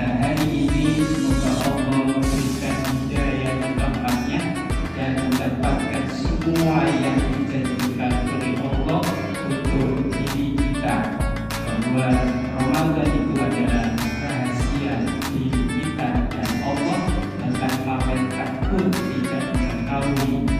hari ini semoga Allah memberikan hidayah kepadanya tempatnya dan mendapatkan semua yang dijanjikan oleh Allah untuk diri kita. Bahwa Ramadan itu adalah rahasia diri kita dan Allah tanpa malaikat pun tidak mengetahui